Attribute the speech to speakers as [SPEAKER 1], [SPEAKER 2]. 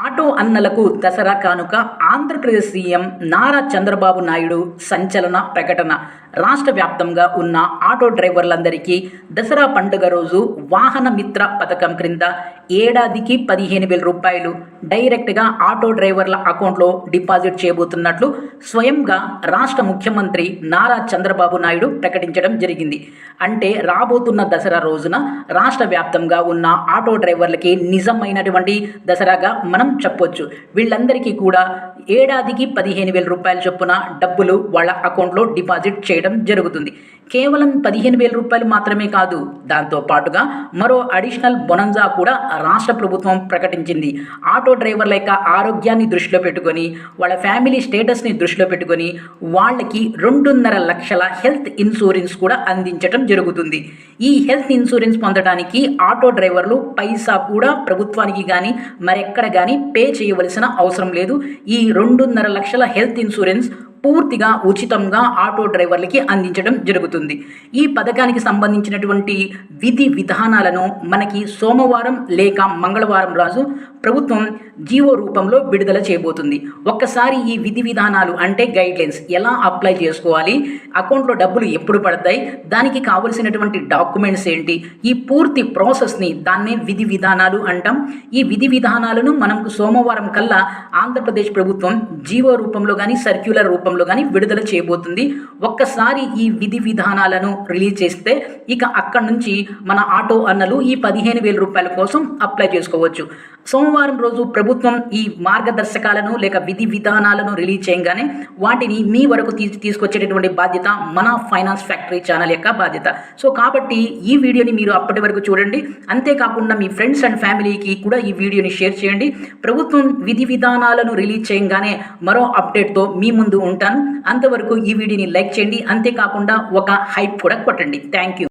[SPEAKER 1] Auto అన్నలకు దసరా కానుక Andhra Pradesh CM Nara Chandrababu Naidu సంచలన ప్రకటన. రాష్ట్ర వ్యాప్తంగా ఉన్న ఆటో డ్రైవర్లందరికీ దసరా పండుగ రోజు వాహన మిత్ర పథకం క్రింద ఏడాదికి పదిహేను వేల రూపాయలు డైరెక్ట్గా ఆటో డ్రైవర్ల అకౌంట్లో డిపాజిట్ చేయబోతున్నట్లు స్వయంగా రాష్ట్ర ముఖ్యమంత్రి నారా చంద్రబాబు నాయుడు ప్రకటించడం జరిగింది. అంటే రాబోతున్న దసరా రోజున రాష్ట్ర వ్యాప్తంగా ఉన్న ఆటో డ్రైవర్లకి నిజమైనటువంటి దసరాగా మనం చెప్పొచ్చు. వీళ్ళందరికీ కూడా ఏడాదికి పదిహేను వేల రూపాయల చొప్పున డబ్బులు వాళ్ళ అకౌంట్లో డిపాజిట్ చేయడం జరుగుతుంది. కేవలం పదిహేను వేల రూపాయలు మాత్రమే కాదు దాంతో పాటుగా మరో అడిషనల్ బొనంజా కూడా రాష్ట్ర ప్రభుత్వం ప్రకటించింది. ఆటో డ్రైవర్ల యొక్క ఆరోగ్యాన్ని దృష్టిలో పెట్టుకొని వాళ్ళ ఫ్యామిలీ స్టేటస్ని దృష్టిలో పెట్టుకొని వాళ్ళకి రెండున్నర లక్షల హెల్త్ ఇన్సూరెన్స్ కూడా అందించడం జరుగుతుంది. ఈ హెల్త్ ఇన్సూరెన్స్ పొందడానికి ఆటో డ్రైవర్లు పైసా కూడా ప్రభుత్వానికి కానీ మరెక్కడ కానీ పే చేయవలసిన అవసరం లేదు. ఈ రెండున్నర లక్షల హెల్త్ ఇన్సూరెన్స్ పూర్తిగా ఉచితంగా ఆటో డ్రైవర్లకి అందించడం జరుగుతుంది. ఈ పథకానికి సంబంధించినటువంటి విధి విధానాలను మనకి సోమవారం లేక మంగళవారం రోజు ప్రభుత్వం జీవో రూపంలో విడుదల చేయబోతుంది. ఒక్కసారి ఈ విధి విధానాలు అంటే గైడ్లైన్స్ ఎలా అప్లై చేసుకోవాలి? అకౌంట్లో డబ్బులు ఎప్పుడు పడతాయి? దానికి కావలసినటువంటి డాక్యుమెంట్స్ ఏంటి? ఈ పూర్తి ప్రాసెస్ని దాన్నే విధి విధానాలు అంటాం. ఈ విధి విధానాలను మనకు సోమవారం కల్లా ఆంధ్రప్రదేశ్ ప్రభుత్వం జీవో రూపంలో కానీ సర్క్యులర్ రూపంలో కానీ విడుదల చేయబోతుంది. ఒక్కసారి ఈ విధి విధానాలను రిలీజ్ చేస్తే ఇక అక్కడి నుంచి మన ఆటో అన్నలు ఈ పదిహేను వేల రూపాయల కోసం అప్లై చేసుకోవచ్చు. సోమవారం రోజు ప్రభుత్వం ఈ మార్గదర్శకాలను లేక విధి విధానాలను రిలీజ్ చేయగానే వాటిని మీ వరకు తీసి తీసుకొచ్చేటటువంటి బాధ్యత మన ఫైనాన్స్ ఫ్యాక్టరీ ఛానల్ యొక్క బాధ్యత. సో కాబట్టి ఈ వీడియోని మీరు అప్పటి వరకు చూడండి. అంతేకాకుండా మీ ఫ్రెండ్స్ అండ్ ఫ్యామిలీకి కూడా ఈ వీడియోని షేర్ చేయండి. ప్రభుత్వం విధి విధానాలను రిలీజ్ చేయగానే మరో అప్డేట్తో మీ ముందు ఉంటాను అంతవరకు ఈ వీడియోని లైక్ చేయండి. అంతేకాకుండా ఒక హైప్ కూడా కొట్టండి. Thank you